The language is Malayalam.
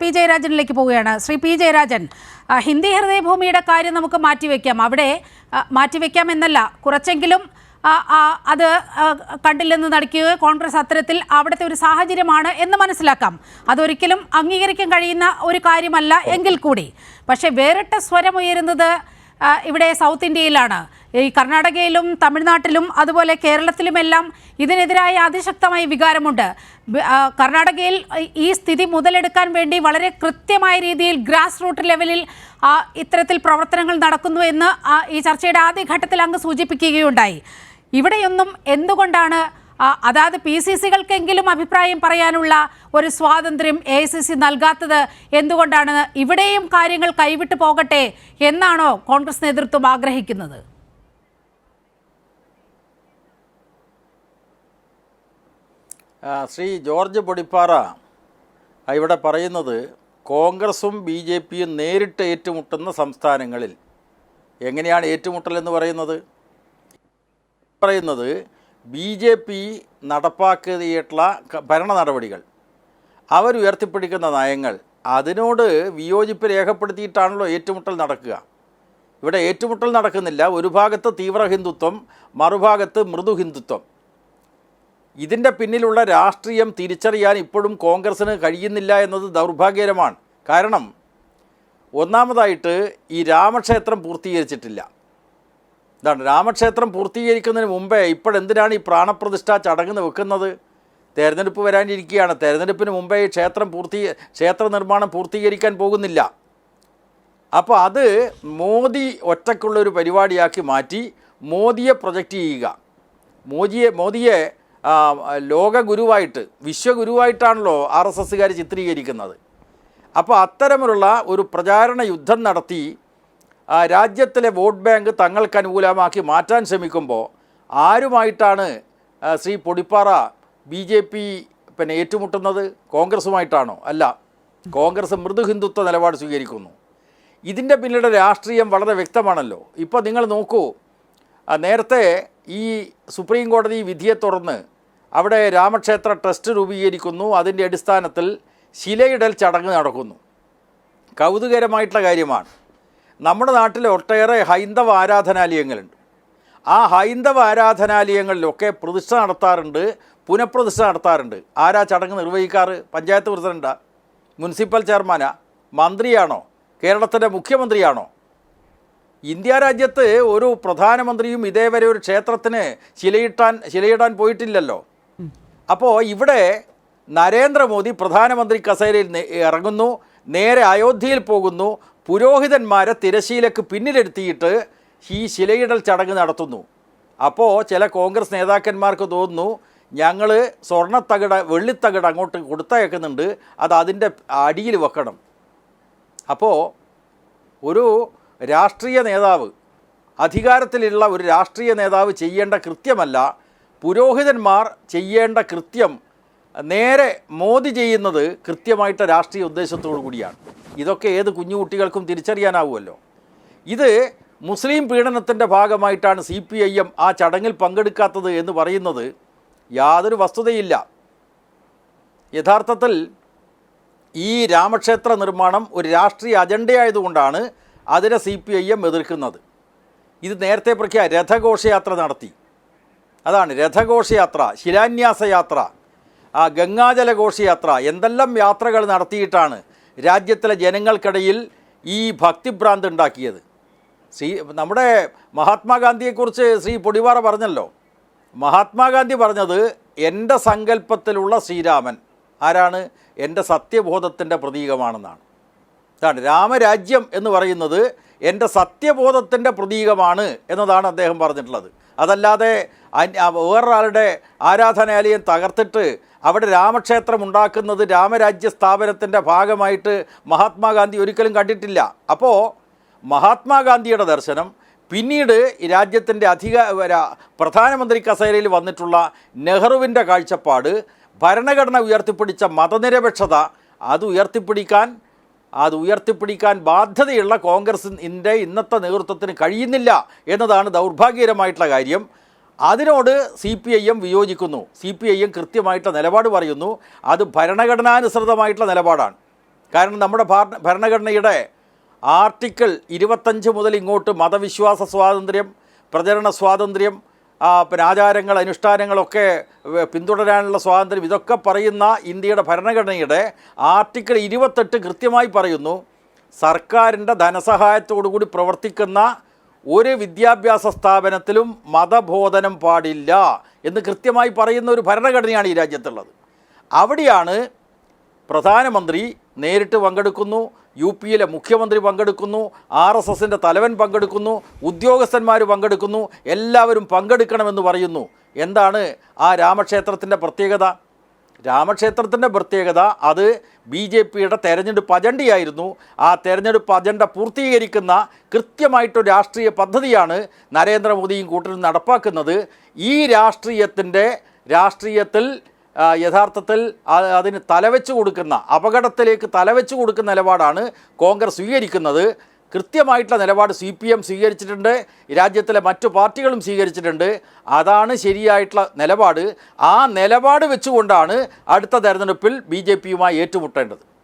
പി ജയരാജനിലേക്ക് പോവുകയാണ്. ശ്രീ പി ജയരാജൻ ഹിന്ദി ഹൃദയഭൂമിയുടെ കാര്യം നമുക്ക് മാറ്റിവെക്കാം. അവിടെ മാറ്റിവെക്കാം എന്നല്ല കുറച്ചെങ്കിലും അത് കണ്ടില്ലെന്ന് നടക്കുക കോൺഗ്രസ് അത്തരത്തിൽ അവിടുത്തെ ഒരു സാഹചര്യമാണ് എന്ന് മനസ്സിലാക്കാം. അതൊരിക്കലും അംഗീകരിക്കാൻ കഴിയുന്ന ഒരു കാര്യമല്ല എങ്കിൽ കൂടി. പക്ഷേ വേറിട്ട സ്വരമുയരുന്നത് ഇവിടെ സൗത്ത് ഇന്ത്യയിലാണ്. ഈ കർണാടകയിലും തമിഴ്നാട്ടിലും അതുപോലെ കേരളത്തിലുമെല്ലാം ഇതിനെതിരായ അതിശക്തമായ വികാരമുണ്ട്. കർണാടകയിൽ ഈ സ്ഥിതി മുതലെടുക്കാൻ വേണ്ടി വളരെ കൃത്യമായ രീതിയിൽ ഗ്രാസ് റൂട്ട് ലെവലിൽ ഇത്തരത്തിൽ പ്രവർത്തനങ്ങൾ നടക്കുന്നു എന്ന് ഈ ചർച്ചയുടെ ആദ്യ ഘട്ടത്തിൽ അങ്ങ് സൂചിപ്പിക്കുകയുണ്ടായി. ഇവിടെയൊന്നും എന്തുകൊണ്ടാണ് ആ, അതാത് പി സി സികൾക്കെങ്കിലും അഭിപ്രായം പറയാനുള്ള ഒരു സ്വാതന്ത്ര്യം എ ഐ സി സി നൽകാത്തത് എന്തുകൊണ്ടാണ്? ഇവിടെയും കാര്യങ്ങൾ കൈവിട്ടു പോകട്ടെ എന്നാണോ കോൺഗ്രസ് നേതൃത്വം ആഗ്രഹിക്കുന്നത്? ശ്രീ ജോർജ് പൊടിപ്പാറ ഇവിടെ പറയുന്നത് കോൺഗ്രസും ബി ജെ പിയും നേരിട്ട് ഏറ്റുമുട്ടുന്ന സംസ്ഥാനങ്ങളിൽ. എങ്ങനെയാണ് ഏറ്റുമുട്ടൽ എന്ന് പറയുന്നത്? പറയുന്നത് ബി ജെ പി നടപ്പാക്കിയിട്ടുള്ള ഭരണ നടപടികൾ. അവരുയർത്തിപ്പിടിക്കുന്ന നയങ്ങൾ. അതിനോട് വിയോജിപ്പ് രേഖപ്പെടുത്തിയിട്ടാണല്ലോ ഏറ്റുമുട്ടൽ നടക്കുക. ഇവിടെ ഏറ്റുമുട്ടൽ നടക്കുന്നില്ല. ഒരു ഭാഗത്ത് തീവ്ര ഹിന്ദുത്വം മറുഭാഗത്ത് മൃദു ഹിന്ദുത്വം. ഇതിന്റെ പിന്നിലുള്ള രാഷ്ട്രീയം തിരിച്ചറിയാൻ ഇപ്പോഴും കോൺഗ്രസ്സിന് കഴിയുന്നില്ല എന്നത് ദൗർഭാഗ്യകരമാണ്. കാരണം ഒന്നാമതായിട്ട് ഈ രാമക്ഷേത്രം പൂർത്തീകരിച്ചിട്ടില്ല. ഇതാണ് രാമക്ഷേത്രം പൂർത്തീകരിക്കുന്നതിന് മുമ്പേ ഇപ്പോഴെന്തിനാണ് ഈ പ്രാണപ്രതിഷ്ഠ ചടങ്ങ് വെക്കുന്നത്? തെരഞ്ഞെടുപ്പ് വരാനിരിക്കുകയാണ്. തെരഞ്ഞെടുപ്പിന് മുമ്പേ ഈ ക്ഷേത്രം പൂർത്തി ക്ഷേത്ര നിർമ്മാണം പൂർത്തീകരിക്കാൻ പോകുന്നില്ല. അപ്പോൾ അത് മോദി ഒറ്റക്കുള്ള ഒരു പരിപാടിയാക്കി മാറ്റി മോദിയെ പ്രൊജക്റ്റ് ചെയ്യുക. മോദിയെ മോദിയെ ലോകഗുരുവായിട്ട് ലോക ഗുരുവായിട്ട് വിശ്വഗുരുവായിട്ടാണല്ലോ ആർ എസ് എസ്സുകാർ ചിത്രീകരിക്കുന്നത്. അപ്പോൾ അത്തരമുള്ള ഒരു പ്രചാരണ യുദ്ധം നടത്തി രാജ്യത്തിലെ വോട്ട് ബാങ്ക് തങ്ങൾക്ക് അനുകൂലമാക്കി മാറ്റാൻ ശ്രമിക്കുമ്പോൾ ആരുമായിട്ടാണ് Shri Podippara B J P പിന്നെ ഏറ്റുമുട്ടുന്നത്? കോൺഗ്രസുമായിട്ടാണോ? അല്ല കോൺഗ്രസ് മൃദു ഹിന്ദുത്വ നിലപാട് സ്വീകരിക്കുന്നു. ഇതിന്റെ പിന്നിലെ രാഷ്ട്രീയം വളരെ വ്യക്തമാണല്ലോ. ഇപ്പോൾ നിങ്ങൾ നോക്കൂ നേരത്തെ ഈ സുപ്രീം കോടതി വിധിയെ തുടർന്ന് അവിടെ രാമക്ഷേത്ര ട്രസ്റ്റ് രൂപീകരിക്കുന്നു. അതിന്റെ അടിസ്ഥാനത്തിൽ ശിലയിടൽ ചടങ്ങ് നടക്കുന്നു. കൗതുകരമായിട്ടുള്ള കാര്യമാണ്. നമ്മുടെ നാട്ടിൽ ഒട്ടേറെ ഹൈന്ദവ ആരാധനാലയങ്ങളുണ്ട്. ആ ഹൈന്ദവ ആരാധനാലയങ്ങളിലൊക്കെ പ്രതിഷ്ഠ നടത്താറുണ്ട് പുനഃപ്രതിഷ്ഠ നടത്താറുണ്ട്. ആരാ ചടങ്ങ് നിർവഹിക്കാറ്? പഞ്ചായത്ത് പ്രസിഡന്റാ മുനിസിപ്പൽ ചെയർമാനാ? മന്ത്രിയാണോ? കേരളത്തിന്റെ മുഖ്യമന്ത്രിയാണോ? ഇന്ത്യ രാജ്യത്ത് ഒരു പ്രധാനമന്ത്രിയും ഇതേവരെ ഒരു ക്ഷേത്രത്തിന് ശിലയിട്ടാൻ ശിലയിടാൻ പോയിട്ടില്ലല്ലോ. അപ്പോൾ ഇവിടെ നരേന്ദ്രമോദി പ്രധാനമന്ത്രി കസേരയിൽ ഇറങ്ങുന്നു നേരെ അയോധ്യയിൽ പോകുന്നു പുരോഹിതന്മാരെ തിരശീലക്ക് പിന്നിലെടുത്തിയിട്ട് ഈ ശിലയിടൽ ചടങ്ങ് നടത്തുന്നു. അപ്പോൾ ചില കോൺഗ്രസ് നേതാക്കന്മാർക്ക് തോന്നുന്നു ഞങ്ങൾ സ്വർണത്തകിട വെള്ളിത്തകിട അങ്ങോട്ട് കൊടുത്തയക്കുന്നുണ്ട് അത് അതിന്റെ അടിയിൽ വെക്കണം. അപ്പോൾ ഒരു രാഷ്ട്രീയ നേതാവ് അധികാരത്തിലുള്ള ഒരു രാഷ്ട്രീയ നേതാവ് ചെയ്യേണ്ട കൃത്യമല്ല പുരോഹിതന്മാർ ചെയ്യേണ്ട കൃത്യം നേരെ മോദി ചെയ്യുന്നത് കൃത്യമായിട്ട് രാഷ്ട്രീയ ഉദ്ദേശത്തോടു കൂടിയാണ്. ഇതൊക്കെ ഏത് കുഞ്ഞുകുട്ടികൾക്കും തിരിച്ചറിയാനാവുമല്ലോ. ഇത് മുസ്ലിം പീഡനത്തിന്റെ ഭാഗമായിട്ടാണ് സി പി ഐ എം ആ ചടങ്ങിൽ പങ്കെടുക്കാത്തത് എന്ന് പറയുന്നത് യാതൊരു വസ്തുതയില്ല. യഥാർത്ഥത്തിൽ ഈ രാമക്ഷേത്ര നിർമ്മാണം ഒരു രാഷ്ട്രീയ അജണ്ടയായതുകൊണ്ടാണ് അതിനെ സി പി ഐ എം എതിർക്കുന്നത്. ഇത് നേരത്തെ പ്രഖ്യാ രഥഘോഷയാത്ര നടത്തി. അതാണ് രഥഘോഷയാത്ര ശിലാന്യാസ യാത്ര ആ ഗംഗാജല ഘോഷയാത്ര എന്തെല്ലാം യാത്രകൾ നടത്തിയിട്ടാണ് രാജ്യത്തിലെ ജനങ്ങൾക്കിടയിൽ ഈ ഭക്തിഭ്രാന്ത് ഉണ്ടാക്കിയത്? ശ്രീ നമ്മുടെ മഹാത്മാഗാന്ധിയെക്കുറിച്ച് ശ്രീ പൊടിവാറ പറഞ്ഞല്ലോ. മഹാത്മാഗാന്ധി പറഞ്ഞത് എന്റെ സങ്കല്പത്തിലുള്ള ശ്രീരാമൻ ആരാണ്? എന്റെ സത്യബോധത്തിന്റെ പ്രതീകമാണെന്നാണ്. ഇതാണ് രാമരാജ്യം എന്ന് പറയുന്നത് എന്റെ സത്യബോധത്തിന്റെ പ്രതീകമാണ് എന്നതാണ് അദ്ദേഹം പറഞ്ഞിട്ടുള്ളത്. അതല്ലാതെ വേറൊരാളുടെ ആരാധനാലയം തകർത്തിട്ട് അവിടെ രാമക്ഷേത്രം ഉണ്ടാക്കുന്നത് രാമരാജ്യ സ്ഥാപനത്തിന്റെ ഭാഗമായിട്ട് മഹാത്മാഗാന്ധി ഒരിക്കലും കണ്ടിട്ടില്ല. അപ്പോൾ മഹാത്മാഗാന്ധിയുടെ ദർശനം പിന്നീട് രാജ്യത്തിന്റെ അധിക പ്രധാനമന്ത്രി കസേരയിൽ വന്നിട്ടുള്ള നെഹ്റുവിന്റെ കാഴ്ചപ്പാട് ഭരണഘടന ഉയർത്തിപ്പിടിച്ച മതനിരപേക്ഷത അത് ഉയർത്തിപ്പിടിക്കാൻ അത് ഉയർത്തിപ്പിടിക്കാൻ ബാധ്യതയുള്ള കോൺഗ്രസിന്റെ ഇന്നത്തെ നേതൃത്വത്തിന് കഴിയുന്നില്ല എന്നതാണ് ദൗർഭാഗ്യകരമായിട്ടുള്ള കാര്യം. അതിനോട് സി പി ഐ എം വിയോജിക്കുന്നു. സി പി ഐ എം കൃത്യമായിട്ടുള്ള നിലപാട് പറയുന്നു. അത് ഭരണഘടനാനുസൃതമായിട്ടുള്ള നിലപാടാണ്. കാരണം നമ്മുടെ ഭാര- ഭരണഘടനയുടെ ആർട്ടിക്കിൾ ഇരുപത്തഞ്ച് മുതൽ ഇങ്ങോട്ട് മതവിശ്വാസ സ്വാതന്ത്ര്യം പ്രചരണ സ്വാതന്ത്ര്യം പിന്നെ ആചാരങ്ങൾ അനുഷ്ഠാനങ്ങളൊക്കെ പിന്തുടരാനുള്ള സ്വാതന്ത്ര്യം ഇതൊക്കെ പറയുന്ന ഇന്ത്യയുടെ ഭരണഘടനയുടെ ആർട്ടിക്കിൾ ഇരുപത്തെട്ട് കൃത്യമായി പറയുന്നു. സർക്കാരിന്റെ ധനസഹായത്തോടു കൂടി പ്രവർത്തിക്കുന്ന ഒരു വിദ്യാഭ്യാസ സ്ഥാപനത്തിലും മതബോധനം പാടില്ല എന്ന് കൃത്യമായി പറയുന്ന ഒരു ഭരണഘടനയാണ് ഈ രാജ്യത്തുള്ളത്. അവിടെയാണ് പ്രധാനമന്ത്രി നേരിട്ട് പങ്കെടുക്കുന്നു യു പിയിലെ മുഖ്യമന്ത്രി പങ്കെടുക്കുന്നു ആർ എസ് എസിന്റെ തലവൻ പങ്കെടുക്കുന്നു ഉദ്യോഗസ്ഥന്മാർ പങ്കെടുക്കുന്നു എല്ലാവരും പങ്കെടുക്കണമെന്ന് പറയുന്നു. എന്താണ് ആ രാമക്ഷേത്രത്തിന്റെ പ്രത്യേകത? രാമക്ഷേത്രത്തിന്റെ പ്രത്യേകത അത് ബി ജെ പിയുടെ തെരഞ്ഞെടുപ്പ് അജണ്ടയായിരുന്നു. ആ തെരഞ്ഞെടുപ്പ് അജണ്ട പൂർത്തീകരിക്കുന്ന കൃത്യമായിട്ടൊരു രാഷ്ട്രീയ പദ്ധതിയാണ് നരേന്ദ്രമോദിയും കൂട്ടരും നടപ്പാക്കുന്നത്. ഈ രാഷ്ട്രീയത്തിന്റെ രാഷ്ട്രീയത്തിൽ യഥാർത്ഥത്തിൽ അതിന് തലവെച്ച് കൊടുക്കുന്ന അപകടത്തിലേക്ക് തലവെച്ച് കൊടുക്കുന്ന നിലപാടാണ് കോൺഗ്രസ് സ്വീകരിക്കുന്നത്. കൃത്യമായിട്ടുള്ള നിലപാട് സി പി എം സ്വീകരിച്ചിട്ടുണ്ട്. രാജ്യത്തിലെ മറ്റു പാർട്ടികളും സ്വീകരിച്ചിട്ടുണ്ട്. അതാണ് ശരിയായിട്ടുള്ള നിലപാട്. ആ നിലപാട് വെച്ചുകൊണ്ടാണ് അടുത്ത തെരഞ്ഞെടുപ്പിൽ ബി ജെ പിയുമായി ഏറ്റുമുട്ടേണ്ടത്.